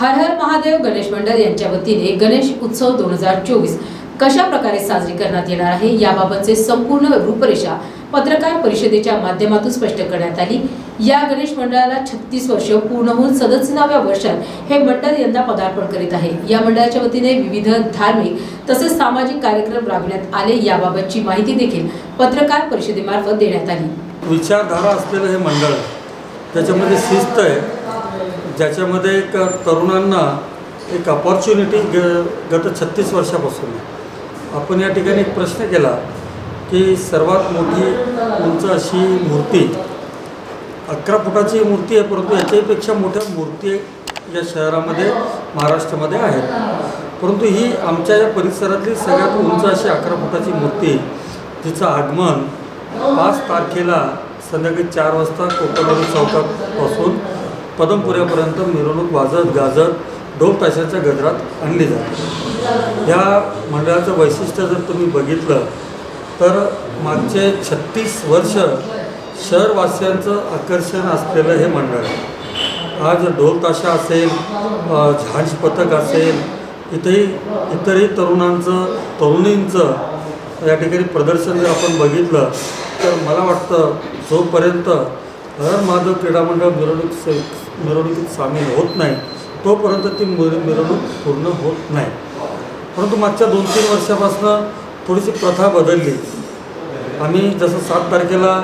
हर हर महादेव गणेश मंडळ यांच्या वतीने गणेश उत्सव दोन हजार चोवीस कशा प्रकारे साजरी करण्यात येणार आहे याबाबतचे संपूर्ण रूपरेषा पत्रकार परिषदेच्या माध्यमातून स्पष्ट करण्यात आली. या गणेश मंडळाला छत्तीस वर्ष पूर्ण होऊन सदस्याव्या वर्षात हे मंडळ यंदा पदार्पण करीत आहे. या मंडळाच्या वतीने विविध धार्मिक तसेच सामाजिक कार्यक्रम राबविण्यात आले याबाबतची माहिती देखील पत्रकार परिषदेमार्फत देण्यात आली. विचारधारा असलेलं हे मंडळ त्याच्यामध्ये शिस्त आहे. ज्याच्यामध्ये एक तरुणांना एक अपॉर्च्युनिटी ग गत छत्तीस वर्षापासून आपण या ठिकाणी एक प्रश्न केला की सर्वात मोठी उंच अशी मूर्ती अकरा फुटाची मूर्ती आहे परंतु याच्यापेक्षा मोठ्या मूर्ती या शहरामध्ये महाराष्ट्रामध्ये आहेत. परंतु ही आमच्या या परिसरातली सगळ्यात उंच अशी अकरा फुटाची मूर्ती तिचं आगमन पाच तारखेला संध्याकाळी चार वाजता कोकणवाडी चौकापासून पदमपुऱ्यापर्यंत मिरवणूक वाजत गाजत ढोल ताशाच्या गजरात आणली जाते. या मंडळाचं वैशिष्ट्य जर तुम्ही बघितलं तर मागचे छत्तीस वर्ष शहरवासियांचं आकर्षण असलेलं हे मंडळ आहे. आज ढोल ताशा असेल झांज पथक असेल इथेही इतरही तरुणांचं तरुणींचं या ठिकाणी प्रदर्शन जर आपण बघितलं तर मला वाटतं जोपर्यंत हर माझं क्रीडामंडळ मिरवणूक से मिरवणुकीत सामील होत नाही. तोपर्यंत ती मिर- मिरवणूक पूर्ण होत नाही. परंतु मागच्या दोन तीन वर्षापासून थोडीशी प्रथा बदलली. आम्ही जसं सात तारखेला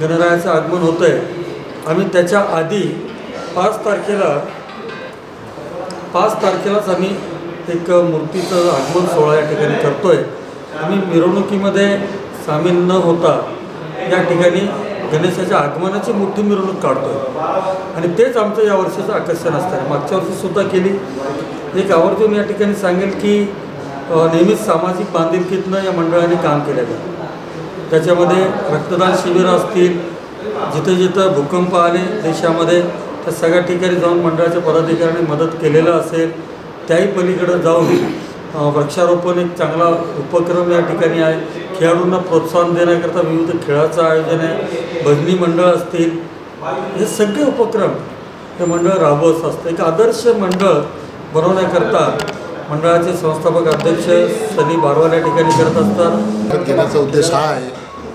गणरायाचं आगमन होतं आहे आम्ही त्याच्या आधी पाच तारखेला पाच तारखेलाच आम्ही एक मूर्तीचं आगमन सोहळा या ठिकाणी करतो आहे आम्ही मिरवणुकीमध्ये सामील न होता या ठिकाणी गणेशाच्या आगमनाची मोठी मिरवणूक काढतो आणि तेच आमचं या वर्षाचं आकर्षण असतं. आहे मागच्या वर्षीसुद्धा केली. एक आवर्जून या ठिकाणी सांगेल की नेहमीच सामाजिक बांधिलकीतनं या मंडळाने काम केलेलं आहे. त्याच्यामध्ये रक्तदान शिबिरं असतील जिथं जिथं भूकंप आले देशामध्ये त्या सगळ्या ठिकाणी जाऊन मंडळाच्या पदाधिकाऱ्यांनी मदत केलेलं असेल त्याही पलीकडं जाऊन वृक्षारोपण एक चांगला उपक्रम या ठिकाणी आहे. खेळाडूंना प्रोत्साहन देण्याकरता विविध खेळाचं आयोजन आहे. भजनी मंडळ असतील. हे सगळे उपक्रम हे मंडळ राबवत असतं. एक आदर्श मंडळ बनवण्याकरता मंडळाचे संस्थापक अध्यक्ष सनी बारवाल या ठिकाणी करत असतात. घेण्याचा उद्देश हा आहे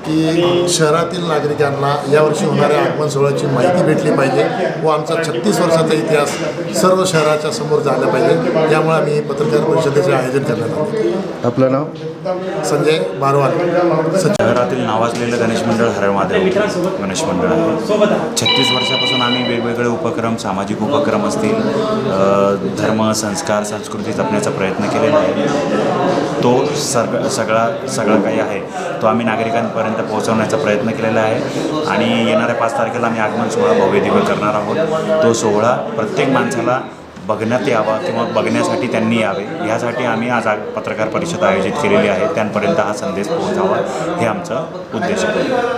की शहरातील नागरिकांना यावर्षी होणाऱ्या आगमन सोहळ्याची माहिती भेटली पाहिजे व आमचा छत्तीस वर्षाचा इतिहास सर्व शहराच्या समोर झाला पाहिजे. यामुळे आम्ही पत्रकार परिषदेचे आयोजन करण्यात आले आपलं नाव? संजय बारवाल. सचिव शहरातील नावाजलेलं गणेश मंडळ हरळमाधव गणेश मंडळ आहे. छत्तीस वर्षापासून आम्ही वेगवेगळे उपक्रम सामाजिक उपक्रम असतील धर्म संस्कार संस्कृती जपण्याचा प्रयत्न केलेला आहे. तो सग सगळा सगळा काही आहे. तो आम्ही नागरिकांपर्यंत पोहोचवण्याचा प्रयत्न केलेला आहे. आणि येणाऱ्या पाच तारखेला आम्ही आगमन सोहळा भव्य दिव्य करणार आहोत. तो सोहळा प्रत्येक माणसाला बघण्यात यावा किंवा बघण्यासाठी त्यांनी यावे ह्यासाठी आम्ही आज पत्रकार परिषद आयोजित केलेली आहे. त्यांपर्यंत हा संदेश पोहोचावा हे आमचा उद्देश आहे.